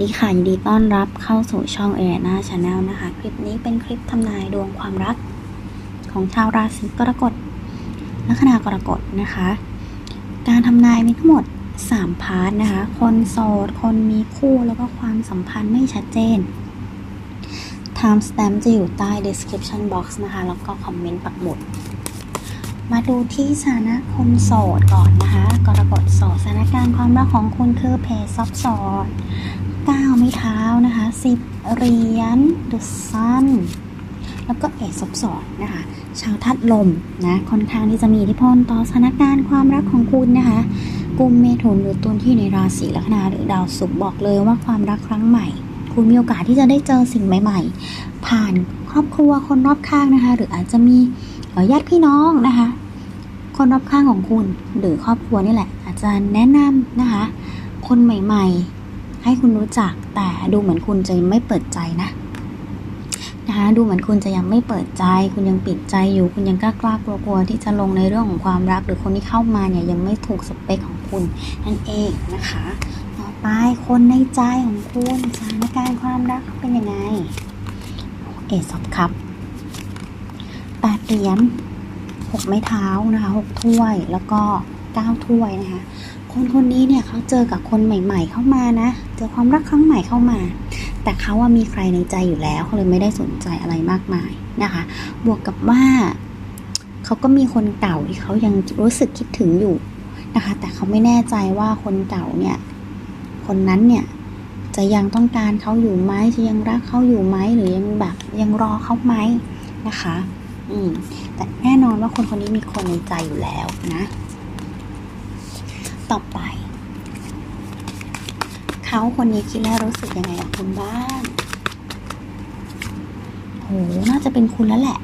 สวัสดีค่ะยินดีต้อนรับเข้าสู่ช่องเอเรนาชาแนลนะคะ คลิปนี้เป็นคลิปทำนายดวงความรัก ของชาวราศีกรกฎลัคนากรกฎนะคะ การทำนายมีทั้งหมด 3 พาร์ทนะคะ คนโสด คนมีคู่แล้วก็ความสัมพันธ์ไม่ชัดเจน Time stamp จะอยู่ใต้ description box นะคะ แล้วก็คอมเมนต์ปักหมุด มาดูที่สถานะคนโสดก่อนนะคะ กรกฎโสดสถานการณ์ความรักของคุณคือเพจซับซ้อน เก้าไม้เท้านะคะสิบเหรียญ The Sun แล้วก็เอซอบสอนนะคะ ชาวทัดลมนะค่อนข้างที่จะมีอิทธิพลต่อสถานการณ์ความรักของคุณนะคะกุมเมถุนหรือตุลที่ในราศีลัคนาหรือดาวศุกร์บอกเลยว่าความรักครั้งใหม่ คุณมีโอกาสที่จะได้เจอสิ่งใหม่ ๆ ผ่านครอบครัวคนรอบข้างนะคะ หรืออาจจะมีญาติพี่น้องนะคะ คนรอบข้างของคุณหรือครอบครัวนี่แหละ อาจจะแนะนำนะคะ คนใหม่ ๆ ให้คุณรู้จัก แต่ดูเหมือนคุณจะไม่เปิดใจนะนะคะดูเหมือนคุณจะยังไม่เปิดใจ คุณยังปิดใจอยู่ คุณยังกล้ากล้ากลัวกลัวๆที่จะลงในเรื่องของความรัก หรือคนที่เข้ามาเนี่ยยังไม่ถูกสเปคของคุณนั่นเองนะคะ ต่อไปคนในใจของคุณสถานการณ์ความรักเป็นยังไงเอซอบครับแปดเหรียญหกไม้เท้านะคะหกถ้วยแล้วก็เก้าถ้วยนะคะ คนคนนี้เนี่ยเขาเจอกับคนใหม่ ๆ เข้ามานะ เจอความรักครั้งใหม่เข้ามา แต่เขาว่ามีใครในใจอยู่แล้วเขาเลยไม่ได้สนใจอะไรมากมายนะคะ บวกกับว่าเขาก็มีคนเก่าที่เขายังรู้สึกคิดถึงอยู่นะคะ แต่เขาไม่แน่ใจว่าคนเก่าเนี่ย คนนั้นเนี่ยจะยังต้องการเขาอยู่ไหมจะยังรักเขาอยู่ไหมหรือยังแบบยังรอเขาไหมนะคะ อืมแต่แน่นอนว่าคนคนนี้มีคนในใจอยู่แล้วนะ ต่อไป เขาคนนี้คิดแล้วรู้สึกยังไงกับคุณบ้างโหน่าจะเป็นคุณแล้วแหละ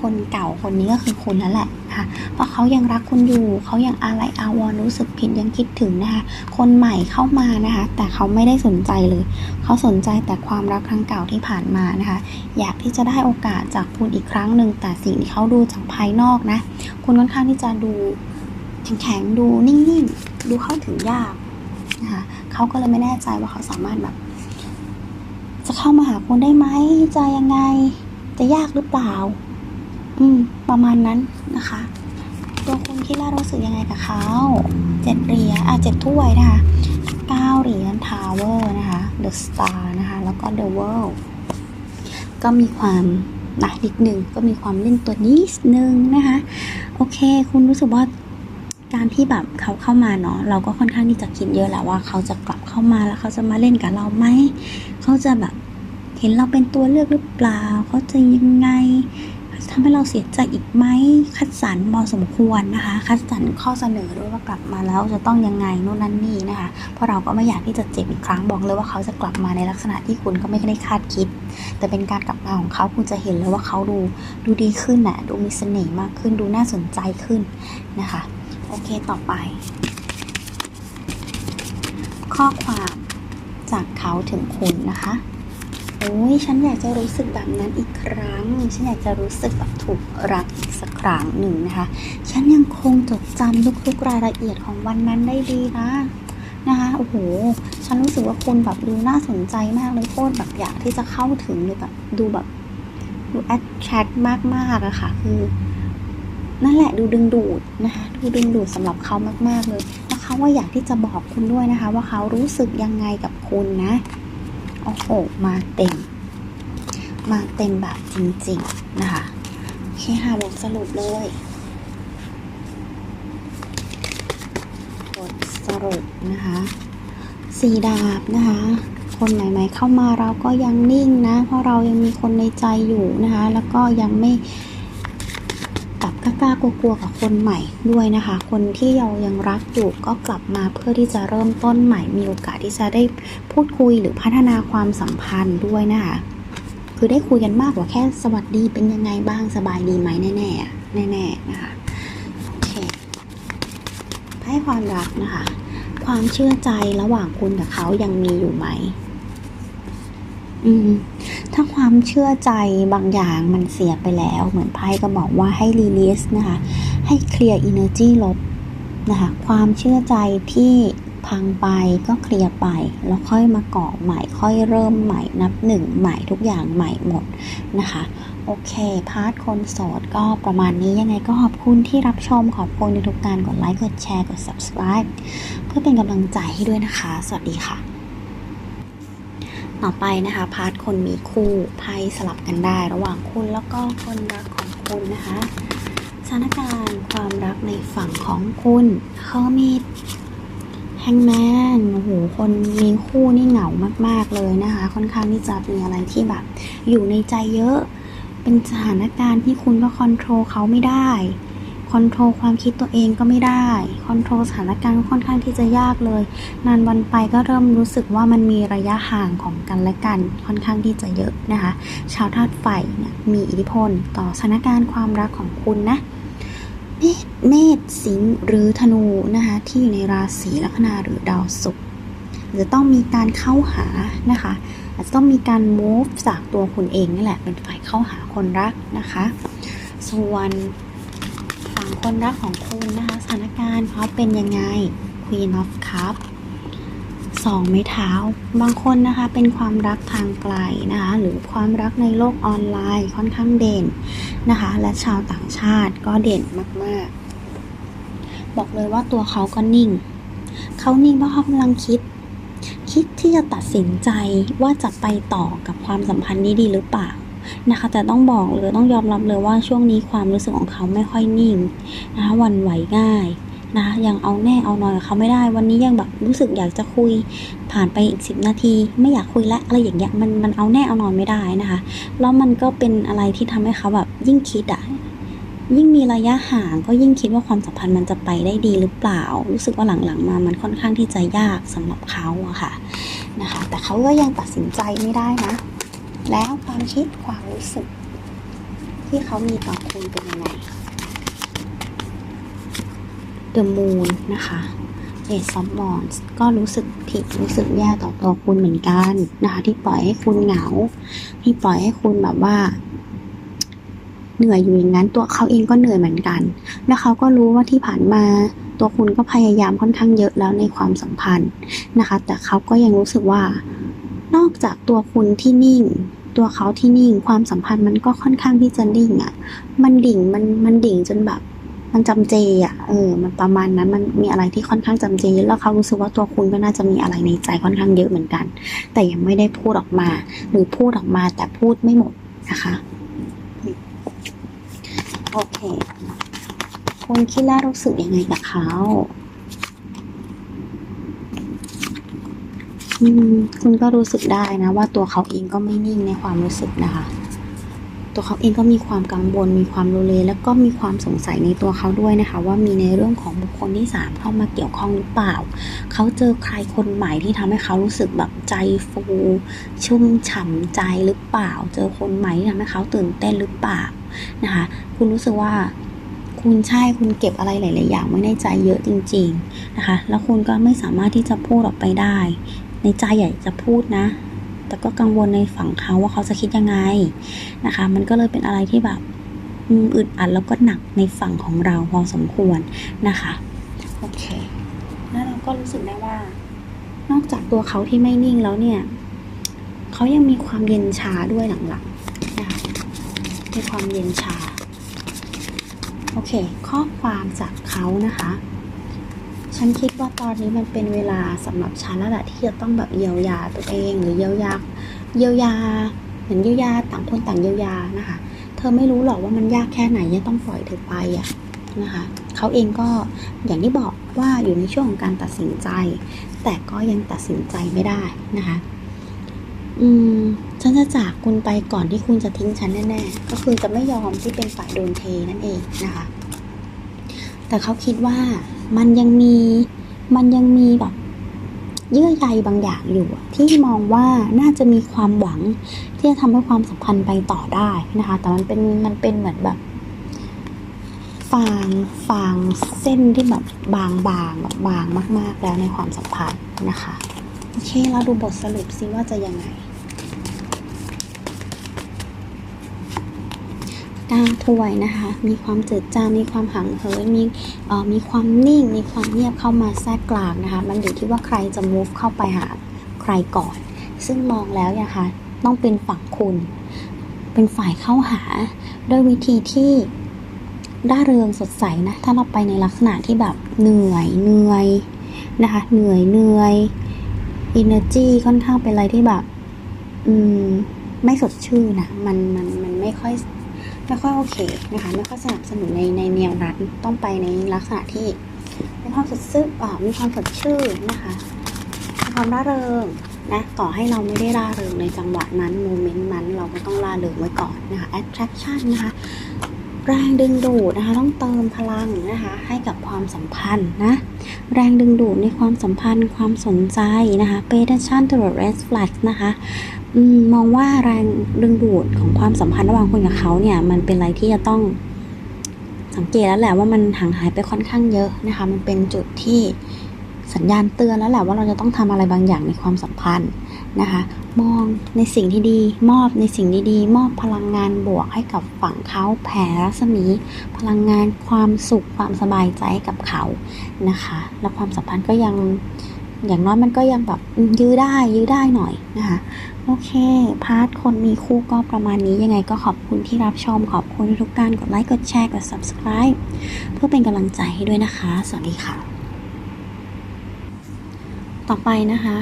คนเก่าคนนี้ก็คือคุณแล้วแหละนะคะเพราะเขายังรักคุณอยู่เขายังอะไรอาวรรู้สึกผิดยังคิดถึงนะคะ คนใหม่เข้ามานะคะ แต่เขาไม่ได้สนใจเลย เขาสนใจแต่ความรักครั้งเก่าที่ผ่านมานะคะ อยากที่จะได้โอกาสจากคุณอีกครั้งหนึ่งแต่สิ่งที่เขาดูจากภายนอกนะ คุณค่อนข้างที่จะดู แข็งๆ ดูนิ่งๆ ดูเข้าถึงยากนะคะเขาก็เลยไม่แน่ใจว่าเขาสามารถแบบ จะเข้ามาหาคุณได้ไหมจะยังไง จะยากหรือเปล่า อืม ประมาณนั้นนะคะ ตัวคุณคิดล้วรู้สึกยังไงกับเขาเจ็ดเหรียญอะเจ็ดถ้วยนะคะเก้าเหรียญทาวเวอร์นะคะ The Star นะคะ แล้วก็ The World ก็มีความนักนิดนึงก็มีความเล่นตัวนิดนึงนะคะ โอเค คุณรู้สึกว่า การที่แบบเขาเข้ามาเนาะเราก็ค่อนข้างที่จะคิดเยอะแหละว่าเขาจะกลับเข้ามาแล้วเขาจะมาเล่นกับเราไหมเขาจะแบบเห็นเราเป็นตัวเลือกหรือเปล่าเขาจะยังไงทำให้เราเสียใจอีกไหมคัดสรรพอสมควรนะคะ คัดสรรข้อเสนอด้วยว่ากลับมาแล้วจะต้องยังไงโน่นนั่นนี่นะคะ เพราะเราก็ไม่อยากที่จะเจ็บอีกครั้งบอกเลยว่าเขาจะกลับมาในลักษณะที่คุณก็ไม่ได้คาดคิด แต่เป็นการกลับมาของเขาคุณจะเห็นเลยว่าเขาดูดูดีขึ้นน่ะดูมีเสน่ห์มากขึ้นดูน่าสนใจขึ้นนะคะ โอเคต่อไป ข้อความจากเขาถึงคุณนะคะโอ้ยฉันอยากจะรู้สึกแบบนั้นอีกครั้ง ฉันอยากจะรู้สึกแบบถูกรักอีกสักครั้งหนึ่งนะคะ ฉันยังคงจดจำทุกๆรายละเอียดของวันนั้นได้ดีนะนะคะโอ้โห ฉันรู้สึกว่าคุณแบบดูน่าสนใจมากเลยโคตรแบบอยากที่จะเข้าถึงเลยแบบดูแบบดูแอดแชทมากๆอะค่ะ คือ นั่นแหละดูดึงดูดนะคะดูดึงดูดสำหรับเขามากๆเลยแล้วเขาว่าอยากที่จะบอกคุณด้วยนะคะ ว่าเขารู้สึกยังไงกับคุณนะโอ้โหมาเต็ม มาเต็มแบบจริงๆนะคะโอเคค่ะบทสรุปเลยบทสรุปนะคะสีดาบนะคะคนใหม่ๆเข้ามาเราก็ยังนิ่งนะ เพราะเรายังมีคนในใจอยู่นะคะ แล้วก็ยังไม่ กับกล้ากลัวๆกับคนใหม่ด้วยนะคะ คนที่เรายังรักอยู่ก็กลับมาเพื่อที่จะเริ่มต้นใหม่มีโอกาสที่จะได้พูดคุยหรือพัฒนาความสัมพันธ์ด้วยนะคะ คือได้คุยกันมากกว่าแค่สวัสดีเป็นยังไงบ้างสบายดีไหมแน่ๆแน่ๆนะคะโอเคให้ความรักนะคะ ความเชื่อใจระหว่างคุณกับเขายังมีอยู่ไหมอืม ถ้าความเชื่อใจบางอย่างมันเสียไปแล้ว เหมือนไพ่ก็บอกว่าให้รีลีสนะคะ ให้เคลียร์อินเนอร์จีลบนะคะ ความเชื่อใจที่พังไปก็เคลียร์ไป แล้วค่อยมาก่อใหม่ ค่อยเริ่มใหม่นับหนึ่งใหม่ทุกอย่างใหม่หมดนะคะ โอเค พาร์ทคนโสดก็ประมาณนี้ยังไงก็ขอบคุณที่รับชมขอบคุณในทุกการกดไลค์กดแชร์กด subscribe เพื่อเป็นกำลังใจให้ด้วยนะคะ สวัสดีค่ะ ต่อไปนะคะ พาร์ทคนมีคู่ไพ่สลับกันได้ ระหว่างคุณแล้วก็คนรักของคุณนะคะสถานการณ์ความรักในฝั่งของคุณเขามีแฮงแมนโอ้โหคนมีคู่นี่เหงามาก ๆเลยนะคะ ค่อนข้างที่จะมีอะไรที่แบบ อยู่ในใจเยอะ เป็นสถานการณ์ที่คุณก็คอนโทรลเขาไม่ได้ คอนโทรลความคิดตัวเองก็ไม่ได้คอนโทรลสถานการณ์ค่อนข้างที่จะยากเลย นานวันไปก็เริ่มรู้สึกว่ามันมีระยะห่างของกันและกันค่อนข้างที่จะเยอะนะคะ ชาวธาตุไฟเนี่ยมีอิทธิพลต่อสถานการณ์ความรักของคุณนะเมษเมษสิงหรือธนูนะคะที่อยู่ในราศีลัคนาหรือดาวศุกร์จะต้องมีการเข้าหานะคะอาจจะต้องมีการ move จากตัวคุณเองนี่แหละเป็นฝ่ายเข้าหาคนรักนะคะ ส่วน คนรักของคุณนะคะสถานการณ์เขาเป็นยังไง Queen of Cup สองไม้เท้า บางคนนะคะเป็นความรักทางไกลนะคะหรือความรักในโลกออนไลน์ค่อนข้างเด่นนะคะ และชาวต่างชาติก็เด่นมากๆ บอกเลยว่าตัวเขาก็นิ่ง เขานิ่งเพราะเขากำลังคิด คิดที่จะตัดสินใจว่าจะไปต่อกับความสัมพันธ์นี้ดีหรือเปล่า นะคะ แต่ต้องบอกเลยต้องยอมรับเลยว่าช่วงนี้ความรู้สึกของเขาไม่ค่อยนิ่งนะคะวันไหวง่ายนะคะยังเอาแน่เอานอนกับเขาไม่ได้ วันนี้ยังแบบรู้สึกอยากจะคุยผ่านไปอีกสิบนาที ไม่อยากคุยและอะไรอย่างเงี้ยมันมันเอาแน่เอานอนไม่ได้นะคะแล้วมันก็เป็นอะไรที่ทำให้เขาแบบยิ่งคิดอะยิ่งมีระยะห่างก็ยิ่งคิดว่าความสัมพันธ์มันจะไปได้ดีหรือเปล่า รู้สึกว่าหลังๆมามันค่อนข้างที่จะยากสำหรับเขาอะค่ะนะคะแต่เขาก็ยังตัดสินใจไม่ได้นะ แล้วความคิดความรู้สึก ที่เขามีต่อคุณเป็นยังไง The Moon นะคะ Ace of Wands ก็รู้สึกผิดรู้สึกแย่ต่อตัวคุณเหมือนกันนะคะที่ปล่อยให้คุณเหงา ที่ปล่อยให้คุณแบบว่า เหนื่อยอยู่อย่างนั้นตัวเขาเองก็เหนื่อยเหมือนกัน แล้วเขาก็รู้ว่าที่ผ่านมาตัวคุณก็พยายามค่อนข้างเยอะแล้วในความสัมพันธ์นะคะ แต่เขาก็ยังรู้สึกว่า นอกจากตัวคุณที่นิ่ง ตัวเขาที่นิ่ง ความสัมพันธ์มันก็ค่อนข้างที่จะนิ่งอะ่ะ มันดิ่งมันมันดิ่งจนแบบ มันจำเจอะ่ะเออ มันประมาณนั้นมันมีอะไรที่ค่อนข้างจำเจ แล้วเขารู้สึกว่าตัวคุณก็น่าจะมีอะไรในใจค่อนข้างเยอะเหมือนกัน แต่ยังไม่ได้พูดออกมา หรือพูดออกมาแต่พูดไม่หมดนะคะโอเคคุณคิดแล้วรู้สึกยังไงกับเขา อืม คุณก็รู้สึกได้นะ ว่าตัวเขาเองก็ไม่นิ่งในความรู้สึกนะคะ ตัวเขาเองก็มีความกังวลมีความรุเลแล้วก็มีความสงสัยในตัวเขาด้วยนะคะ ว่ามีในเรื่องของบุคคลที่สามเข้ามาเกี่ยวข้องหรือเปล่า เขาเจอใครคนใหม่ที่ทำให้เขารู้สึกแบบใจฟู ชุ่มฉ่ำใจหรือเปล่า เจอคนใหม่ที่ทำให้เขาตื่นเต้นหรือเปล่านะคะ คุณรู้สึกว่าคุณใช่คุณเก็บอะไรหลาย ๆ อย่างไว้ในใจเยอะจริง ๆ นะคะ แล้วคุณก็ไม่สามารถที่จะพูดออกไปได้ ในใจอยากจะพูดนะ แต่ก็กังวลในฝั่งเขาว่าเขาจะคิดยังไงนะคะ มันก็เลยเป็นอะไรที่แบบอึดอัดแล้วก็หนักในฝั่งของเราพอสมควรนะคะโอเคแล้วเราก็รู้สึกได้ว่า นอกจากตัวเขาที่ไม่นิ่งแล้วเนี่ยเขายังมีความเย็นชาด้วยหลังๆนะคะมีความเย็นชาโอเค ข้อความจากเขานะคะ ฉันคิดว่าตอนนี้มันเป็นเวลาสำหรับฉันแล้วแหละที่จะต้องแบบเยียวยาตัวเองหรือเยียวยาเยียวยาเหมือนเยียวยาต่างคนต่างเยียวยานะคะ เธอไม่รู้หรอกว่ามันยากแค่ไหนยังต้องปล่อยเธอไปอะนะคะเขาเองก็อย่างที่บอกว่าอยู่ในช่วงของการตัดสินใจ แต่ก็ยังตัดสินใจไม่ได้นะคะอืมฉันจะจากคุณไปก่อนที่คุณจะทิ้งฉันแน่ๆ ก็คือจะไม่ยอมที่เป็นฝ่ายโดนเทนั่นเองนะคะ แต่เขาคิดว่า มันยังมี มันยังมีแบบเยื่อใยบางอย่างอยู่ที่มองว่าน่าจะมีความหวังที่จะทำให้ความสัมพันธ์ไปต่อได้นะคะ แต่มันเป็นมันเป็นเหมือนแบบฟางฟางเส้นที่แบบบางบางแบบบางมาก ๆ แล้วในความสัมพันธ์นะคะ โอเค เราดูบทสรุปซิว่าจะยังไง ก้าถ้วยนะคะ มีความจืดจางมีความห่างเหินมีเอ่อมีความนิ่ง มีความเงียบเข้ามาแทรกกลางนะคะ มันอยู่ที่ว่าใครจะ move เข้าไปหาใครก่อน ซึ่งมองแล้วนะคะ ต้องเป็นฝั่งคุณ เป็นฝ่ายเข้าหาด้วยวิธีที่ร่าเริงสดใสนะ ถ้าเราไปในลักษณะที่แบบเหนื่อยเหนื่อยนะคะ เหนื่อยเหนื่อย energy ค่อนข้างเป็นอะไรที่แบบ อืม ไม่สดชื่นนะ มัน มัน มันไม่ค่อย ไม่ค่อยโอเคนะคะไม่ค่อยสนับสนุนในในแนวนั้นต้องไปในลักษณะที่มีความสดชื่นอ่ามีความสดชื่นนะคะมีความร่าเริงนะต่อให้เราไม่ได้ร่าเริงในจังหวะนั้นโมเมนต์นั้นเราก็ต้องร่าเริงไว้ก่อนนะคะ attraction นะคะ แรงดึงดูดนะคะต้องเติมพลังนะคะให้กับความสัมพันธ์นะแรงดึงดูดในความสัมพันธ์ความสนใจนะคะ pay attention to the red flag นะคะมมองว่าแรงดึงดูดของความสัมพันธ์ระหว่างคุณกับเขาเนี่ยมันเป็นอะไรที่จะต้องสังเกตแล้วแหละว่ามันห่างหายไปค่อนข้างเยอะนะคะ มันเป็นจุดที่สัญญาณเตือนแล้วแหละว่าเราจะต้องทำอะไรบางอย่างในความสัมพันธ์ นะคะ มองในสิ่งที่ดี มอบในสิ่งดีๆ มอบพลังงานบวกให้กับฝั่งเขาแผ่รัศมี พลังงานความสุขความสบายใจให้กับเขานะคะ แล้วความสัมพันธ์ก็ยังอย่างน้อยมันก็ยังแบบยื้อได้ยื้อได้หน่อยนะคะโอเค พาร์ทคนมีคู่ก็ประมาณนี้ยังไงก็ขอบคุณที่รับชม ขอบคุณทุกการกดไลค์ กดแชร์ กด subscribe เพื่อเป็นกำลังใจให้ด้วยนะคะ สวัสดีค่ะ ต่อไปนะคะ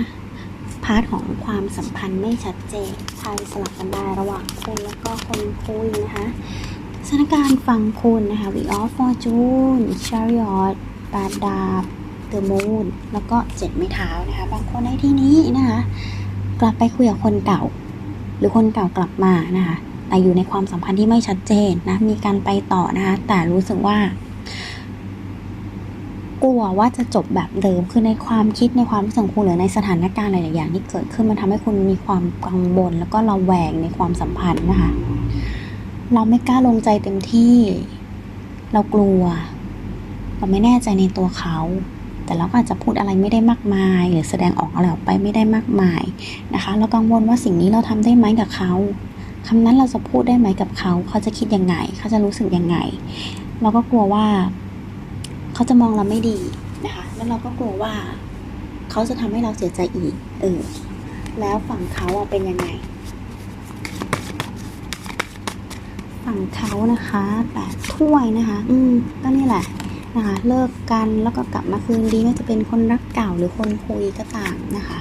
พาร์ทของความสัมพันธ์ไม่ชัดเจนใครสลับกันได้ระหว่างคุณแล้วก็คนคุยนะคะสถานการณ์ฝั่งคุณนะคะ We of Fortune Chariot แปดดาบ The Moon แล้วก็เจ็ดไม้เท้านะคะ บางคนในที่นี้นะคะ กลับไปคุยกับคนเก่า หรือคนเก่ากลับมานะคะแต่อยู่ในความสัมพันธ์ที่ไม่ชัดเจนนะ มีการไปต่อนะคะ แต่รู้สึกว่า กลัวว่าจะจบแบบเดิม คือในความคิดในความรู้สึกของคุณหรือในสถานการณ์หลายๆอย่างที่เกิดขึ้นมันทำให้คุณมีความกังวลแล้วก็ระแวงในความสัมพันธ์นะคะ เราไม่กล้าลงใจเต็มที่ เรากลัว เราไม่แน่ใจในตัวเขา แต่เราก็อาจจะพูดอะไรไม่ได้มากมาย หรือแสดงออกอะไรออกไปไม่ได้มากมายนะคะ เรากังวลว่าสิ่งนี้เราทำได้ไหมกับเขาคำนั้นเราจะพูดได้ไหมกับเขา เขาจะคิดยังไง เขาจะรู้สึกยังไง เราก็กลัวว่า เขาจะมองเราไม่ดีนะคะ แล้วเราก็กลัวว่าเขาจะทำให้เราเสียใจอีก เออ แล้วฝั่งเขาเป็นยังไง ฝั่งเขานะคะแปดถ้วยนะคะ อืมก็นี่แหละนะคะเลิกกันแล้วก็กลับมาคืนดีไม่ว่าจะเป็นคนรักเก่าหรือคนคุยก็ตามนะคะ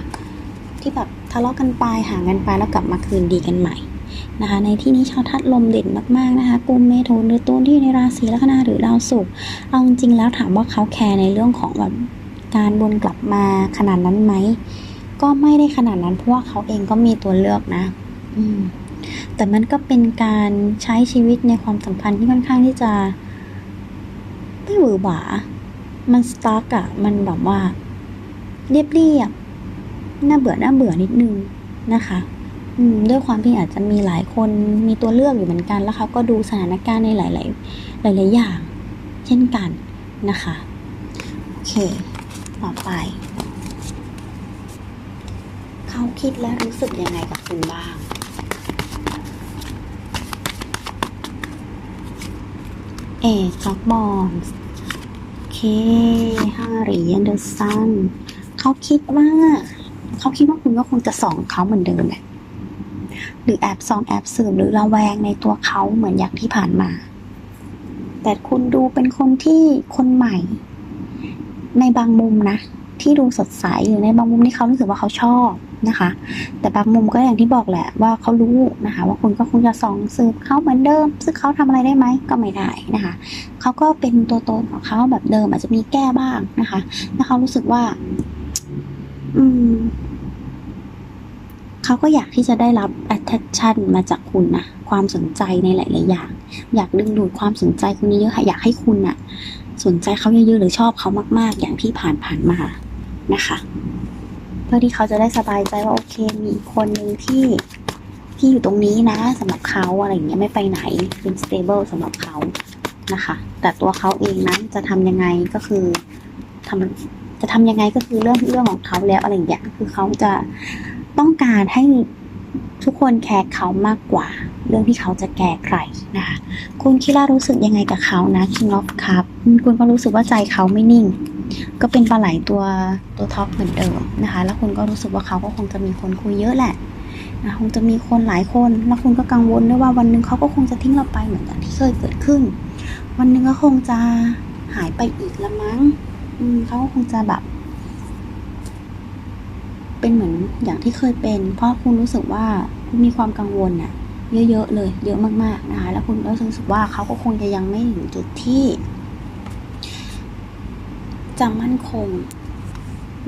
ที่แบบทะเลาะกันไปห่างกันไปแล้วกลับมาคืนดีกันใหม่ นะคะในที่นี้ชาวทัดลมเด่นมากๆนะคะกลุ่มเมถุนหรือตัวที่อยู่ในราศีลัคนาหรือดาวศุกร์เอาจริงแล้วถามว่าเขาแคร์ในเรื่องของแบบการวนกลับมาขนาดนั้นไหมก็ไม่ได้ขนาดนั้นเพราะว่าเขาเองก็มีตัวเลือกนะ อืม แต่มันก็เป็นการใช้ชีวิตในความสัมพันธ์ที่ค่อนข้างที่จะไม่หวือหวา มันสตาร์กอะมันแบบว่า เรียบเรียบๆน่าเบื่อน่าเบื่อนิดนึงนะคะ ด้วยความที่อาจจะมีหลายคนมีตัวเลือกอยู่เหมือนกัน แล้วเขาก็ดูสถานการณ์ในหลาย ๆ หลาย ๆ อย่าง เช่นกันนะคะ โอเค ต่อไป เขาคิดและรู้สึกยังไงกับคุณบ้างเอกจ็อกบอลโอเคห้าเหรียญเดอะซันเขาคิดว่า เขาคิดว่าคุณก็คงจะส่องเขาเหมือนเดิมแหละ หรือแอบส่องแอบสืบหรือระแวงในตัวเขาเหมือนอย่างที่ผ่านมา แต่คุณดูเป็นคนที่คนใหม่ ในบางมุมนะ ที่ดูสดใสหรือในบางมุมที่เขารู้สึกว่าเขาชอบนะคะ แต่บางมุมก็อย่างที่บอกแหละว่าเขารู้นะคะ ว่าคุณก็คงจะส่องสืบเขาเหมือนเดิม ซึ่งเขาทำอะไรได้ไหมก็ไม่ได้นะคะเขาก็เป็นตัวตนของเขาแบบเดิมอาจจะมีแก้บ้างนะคะ แล้วเขารู้สึกว่า อืม เขาก็อยากที่จะได้รับ attention มาจากคุณนะความสนใจในหลาย ๆ อย่าง อยากดึงดูดความสนใจคุณเยอะๆค่ะอยากให้คุณน่ะสนใจเขาเยอะๆหรือชอบเขามาก ๆ อย่างที่ผ่าน ๆ มานะคะ เพื่อที่เขาจะได้สบายใจว่าโอเคมีคนหนึ่งที่ที่อยู่ตรงนี้นะสำหรับเขาอะไรอย่างเงี้ยไม่ไปไหนเป็น stable สำหรับเขานะคะ แต่ตัวเขาเองนั้นจะทำยังไงก็คือทำจะทำยังไงก็คือเรื่องเรื่องของเขาแล้วอะไรอย่างเงี้ยคือเขาจะ ต้องการให้ทุกคนแคร์เขามากกว่า เรื่องที่เขาจะแก้ใครนะคะคุณคิดว่ารู้สึกยังไงกับเขานะ King of Cup อืมคุณก็รู้สึกว่าใจเขาไม่นิ่ง ก็เป็นปลาไหลตัวตัวท็อปเหมือนเดิมนะคะ แล้วคุณก็รู้สึกว่าเขาก็คงจะมีคนคุยเยอะแหละนะคงจะมีคนหลายคน แล้วคุณก็กังวลด้วยว่าวันหนึ่งเขาก็คงจะทิ้งเราไปเหมือนอย่างที่เคยเกิดขึ้น วันหนึ่งก็คงจะหายไปอีกละมั้งเขาก็คงจะแบบ เป็นเหมือนอย่างที่เคยเป็น เพราะคุณรู้สึกว่าคุณมีความกังวลน่ะเยอะๆเลย เยอะมากๆนะคะ แล้วคุณก็รู้สึกว่าเขาก็คงจะยังไม่ถึงจุดที่จะมั่นคง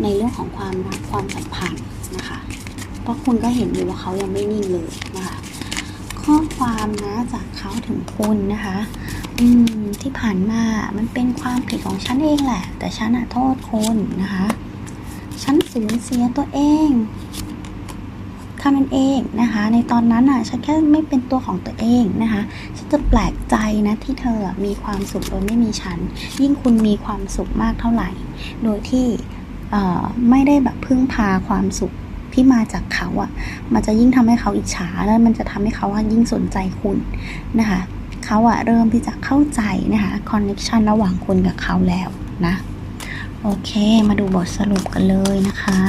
ในเรื่องของความรักความสัมพันธ์นะคะ เพราะคุณก็เห็นอยู่ว่าเขายังไม่นิ่งเลยนะคะ ข้อความนะจากเขาถึงคุณนะคะ อืมที่ผ่านมา มันเป็นความผิดของฉันเองแหละ แต่ฉันอะโทษคุณนะคะ ฉันสูญเสียตัวเองเท่านั้นเองนะคะ ในตอนนั้นอะฉันแค่ไม่เป็นตัวของตัวเองนะคะ ฉันจะแปลกใจนะที่เธอมีความสุขโดยไม่มีฉัน ยิ่งคุณมีความสุขมากเท่าไหร่ โดยที่ไม่ได้แบบพึ่งพาความสุขที่มาจากเขาอะ มันจะยิ่งทำให้เขาอิจฉาแล้วมันจะทำให้เขาอะยิ่งสนใจคุณนะคะ เขาอะเริ่มที่จะเข้าใจนะคะคอนเน c ชันระหว่างคุณกับเขาแล้วนะ โอเค มาดูบทสรุปกันเลยนะคะ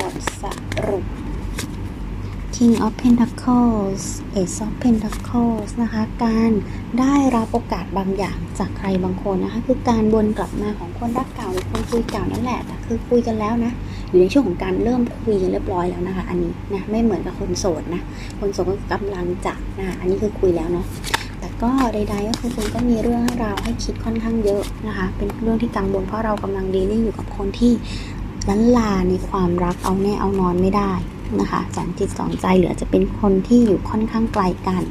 บทสรุป King of Pentacles Ace of Pentacles นะคะ การได้รับโอกาสบางอย่างจากใครบางคนนะคะ คือการวนกลับมาของคนรักเก่าหรือคนคุยเก่านั่นแหละแต่คือคุยกันแล้วนะ อยู่ในช่วงของการเริ่มคุยกันเรียบร้อยแล้วนะคะ อันนี้นะ ไม่เหมือนกับคนโสดนะ คนโสดก็กำลังจะนะ อันนี้คือคุยแล้วเนาะ ก็ใดๆก็คือคุณก็มีเรื่องให้เราให้คิดค่อนข้างเยอะนะคะ เป็นเรื่องที่กังวลเพราะเรากำลังดีลิ่งอยู่กับคนที่ลันลาในความรักเอาแน่เอานอนไม่ได้นะคะสองจิตสองใจเหลือจะเป็นคนที่อยู่ค่อนข้างไกลกัน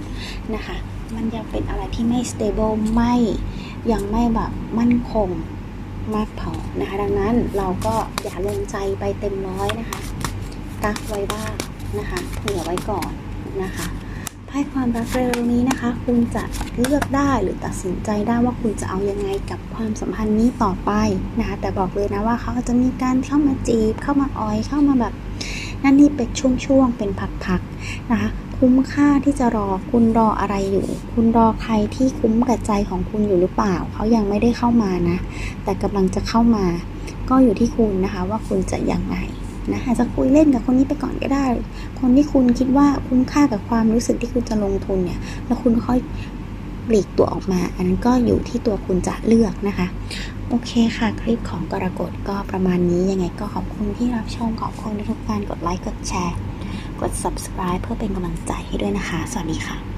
นะคะ มันยังเป็นอะไรที่ไม่ stable ไม่ยังไม่แบบมั่นคงมากพอนะคะ ดังนั้นเราก็อย่าลงใจไปเต็มร้อยนะคะกักไว้บ้างนะคะเผื่อไว้ก่อนนะคะ ไพ่ความรักเร็วๆนี้นะคะ คุณจะเลือกได้หรือตัดสินใจได้ว่าคุณจะเอายังไงกับความสัมพันธ์นี้ต่อไปนะคะแต่บอกเลยนะว่าเขาจะมีการเข้ามาจีบ เข้ามาออยเข้ามาแบบ นั่นนี่เป็นช่วงๆเป็นพักๆนะคะคุ้มค่าที่จะรอคุณรออะไรอยู่ คุณรอใครที่คุ้มกับใจของคุณอยู่หรือเปล่า เขายังไม่ได้เข้ามานะ แต่กำลังจะเข้ามา ก็อยู่ที่คุณนะคะว่าคุณจะยังไง นะอาจจะคุยเล่นกับคนนี้ไปก่อนก็ได้ คนที่คุณคิดว่าคุ้มค่ากับความรู้สึกที่คุณจะลงทุนเนี่ย แล้วคุณค่อยปลีกตัวออกมา อันนั้นก็อยู่ที่ตัวคุณจะเลือกนะคะ โอเคค่ะ คลิปของกรกฎก็ประมาณนี้ ยังไงก็ขอบคุณที่รับชม ขอบคุณทุกการกดไลค์ กดแชร์ กด subscribe เพื่อเป็นกำลังใจให้ด้วยนะคะ สวัสดีค่ะ